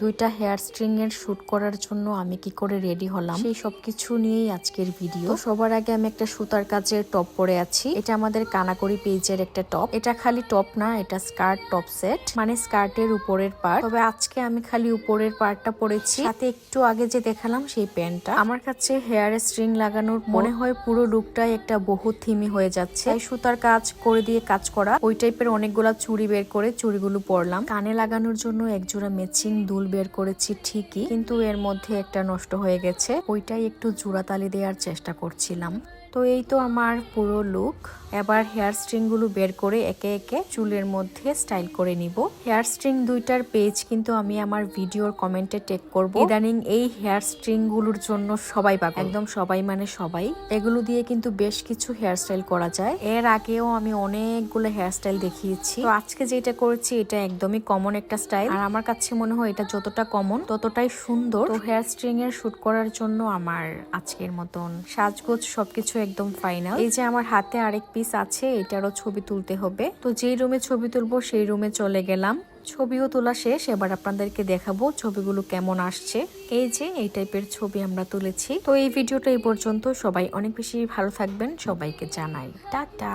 দুইটা hair string এর shoot করার জন্য আমি কি করে রেডি হলাম? সেই সবকিছু নিয়েই আজকের ভিডিও। সবার আগে আমি একটা সুতার কাজের টপ পরে আছি। এটা আমাদের কানাকড়ি পেজের একটা টপ। এটা খালি টপ না এটা স্কার্ট টপ সেট। মানে স্কার্টের উপরের পার্ট। তবে আজকে আমি খালি উপরের পার্টটা পরেছি। সাথে একটু আগে যে দেখালাম সেই প্যান্টটা। আমার কাছে হেয়ার স্ট্রিং লাগানোর মনে হয় পুরো লুকটাই একটা বহু থিমি হয়ে যাচ্ছে। তাই সুতার কাজ করে দিয়ে কাজ করা। ওই টাইপের অনেকগুলা চুড়ি বের করে চুড়িগুলো পরলাম। কানে লাগানোর জন্য একজোড়া ম্যাচিং দুল বের করেছি ঠিকই, কিন্তু এর মধ্যে একটা নষ্ট হয়ে গেছে। ওইটাই একটু জোড়াতালি দেওয়ার চেষ্টা করছিলাম। তো এই তো আমার পুরো লুক এবার হেয়ার স্ট্রিংগুলো বের করে একে একে চুলের মধ্যে স্টাইল করে নিব। হেয়ার স্ট্রিং দুইটার পেজ কিন্তু আমি আমার ভিডিওর কমেন্টে টেক করব। ইদানিং এই হেয়ার স্ট্রিংগুলোর জন্য সবাই পাগল। একদম সবাই মানে সবাই। এগুলো দিয়ে কিন্তু বেশ কিছু হেয়ার স্টাইল করা যায়। এর আগেও আমি অনেকগুলো হেয়ার স্টাইল দেখিয়েছি। তো আজকে যেটা করেছি, এটা একদমই কমন একটা স্টাইল আর আমার কাছে মনে হয় এটা যতটা কমন ততটাই সুন্দর। তো হেয়ার স্ট্রিং এর শুট করার জন্য আমার আজকের মতন সাজগোজ সবকিছু একদম ফাইনাল এই যে আমার হাতে আরেক পিস আছে, এটারও ছবি তুলতে হবে। তো যেই রুমে ছবি তুলবো, সেই রুমে চলে গেলাম। ছবিও তোলা শেষ, এবার আপনাদেরকে দেখাবো ছবিগুলো কেমন আসছে। এই যে এই টাইপের ছবি আমরা তুলেছি। তো এই ভিডিওটা এই পর্যন্ত। সবাই অনেক বেশি ভালো থাকবেন। সবাইকে জানাই। টাটা!